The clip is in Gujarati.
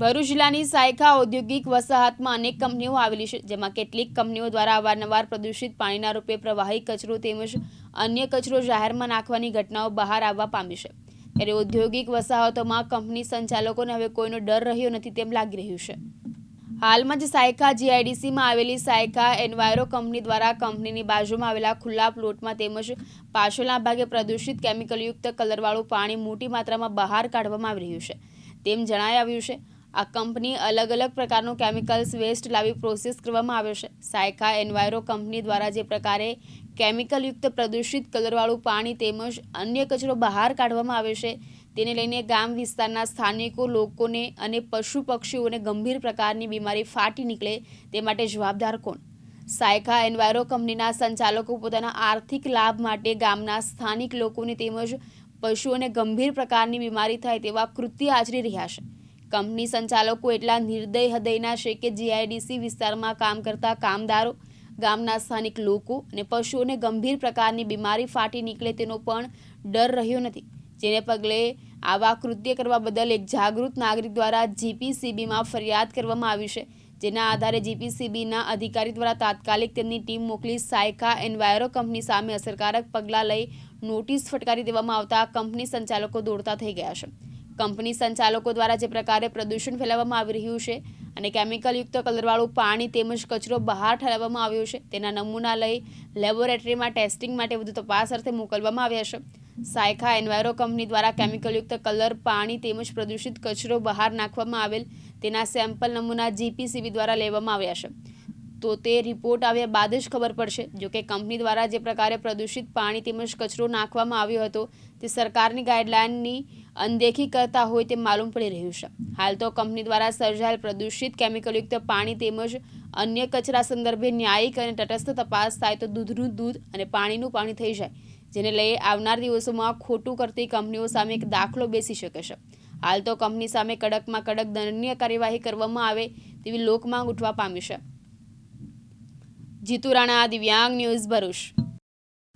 ભરૂચ જિલ્લાની સાયખા ઔદ્યોગિક વસાહતમાં અનેક કંપનીઓ આવેલી છે, જેમાં કેટલીક કંપનીઓ દ્વારા અવારનવાર પ્રદૂષિત પાણીના રૂપે પ્રવાહી કચરો તેમજ અન્ય કચરો જાહેરમાં નાખવાની ઘટનાઓ બહાર આવવા પામી છે. ત્યારે ઔદ્યોગિક વસાહતોમાં કંપની સંચાલકોને હવે કોઈનો ડર રહ્યો નથી તેમ લાગી રહ્યું છે. હાલમાં જ સાયખા જીઆઈડીસીમાં આવેલી સાયખા એન્વાયરો કંપની દ્વારા કંપનીની બાજુમાં આવેલા ખુલ્લા પ્લોટમાં તેમજ પાછળના ભાગે પ્રદૂષિત કેમિકલયુક્ત કલરવાળું પાણી મોટી માત્રામાં બહાર કાઢવામાં આવી રહ્યું છે. તેમ જણાઈ આવ્યું છે આ કંપની અલગ અલગ પ્રકારનું કેમિકલ્સ વેસ્ટ લાવી પ્રોસેસ કરવામાં આવે છે. સાયખા એન્વાયરો કંપની દ્વારા જે પ્રકારે કેમિકલયુક્ત પ્રદૂષિત કલરવાળું પાણી તેમજ અન્ય કચરો બહાર કાઢવામાં આવે છે, તેને લઈને ગામ વિસ્તારના સ્થાનિકો લોકોને અને પશુ પક્ષીઓને ગંભીર પ્રકારની બીમારી ફાટી નીકળે તે માટે જવાબદાર કોણ? સાયખા એન્વાયરો કંપનીના સંચાલકો પોતાના આર્થિક લાભ માટે ગામના સ્થાનિક લોકોને તેમજ પશુઓને ગંભીર પ્રકારની બીમારી થાય તેવા કૃત્ય આચરી રહ્યા છે. કંપની સંચાલકો એટલા નિર્દય હૃદયના છે કે જીઆઈડીસી વિસ્તારમાં કામ કરતા કામદારો, ગામના સ્થાનિક લોકો અને પશુઓને ગંભીર પ્રકારની બીમારી ફાટી નીકળે તેનો પણ ડર રહ્યો નથી. જેને પગલે આવા કૃત્ય કરવા બદલ એક જાગૃત નાગરિક દ્વારા જીપીસીબીમાં ફરિયાદ કરવામાં આવી છે. જેના આધારે જીપીસીબીના અધિકારી દ્વારા તાત્કાલિક તેમની ટીમ મોકલી સાયકા એન્વાયરો કંપની સામે અસરકારક પગલાં લઈ નોટિસ ફટકારી દેવામાં આવતા કંપની સંચાલકો દોડતા થઈ ગયા છે. કંપની સંચાલકો દ્વારા જે પ્રકારે પ્રદૂષણ ફેલાવવામાં આવી રહ્યું છે અને કેમિકલયુક્ત કલરવાળું પાણી તેમજ કચરો બહાર ઠરાવવામાં આવ્યો છે, તેના નમૂના લઈ લેબોરેટરીમાં ટેસ્ટિંગ માટે વધુ તપાસ અર્થે મોકલવામાં આવ્યા છે. સાયખા એન્વાયરો કંપની દ્વારા કેમિકલયુક્ત કલર, પાણી તેમજ પ્રદૂષિત કચરો બહાર નાખવામાં આવેલ તેના સેમ્પલ નમૂના જીપીસીબી દ્વારા લેવામાં આવ્યા છે. તો તે રિપોર્ટ આવ્યા બાદ જ ખબર પડશે. જોકે કંપની દ્વારા જે પ્રકારે પ્રદૂષિત પાણી તેમજ કચરો નાખવામાં આવ્યો હતો, તે સરકારની ગાઈડલાઇનની અનદેખી કરતા હોય તે માલુમ પડી રહ્યું છે. હાલ તો કંપની દ્વારા સર્જાયેલ પ્રદૂષિત કેમિકલયુક્ત પાણી તેમજ અન્ય કચરા સંદર્ભે ન્યાયિક અને તટસ્થ તપાસ થાય તો દૂધનું દૂધ અને પાણીનું પાણી થઈ જાય, જેને લઈ આવનાર દિવસોમાં ખોટું કરતી કંપનીઓ સામે એક દાખલો બેસી શકે છે. હાલ તો કંપની સામે કડકમાં કડક દંડનીય કાર્યવાહી કરવામાં આવે તેવી લોકમાંગ ઉઠવા પામી છે. જીતુ રાણા, દિવ્યાંગ ન્યૂઝ ભરૂચ.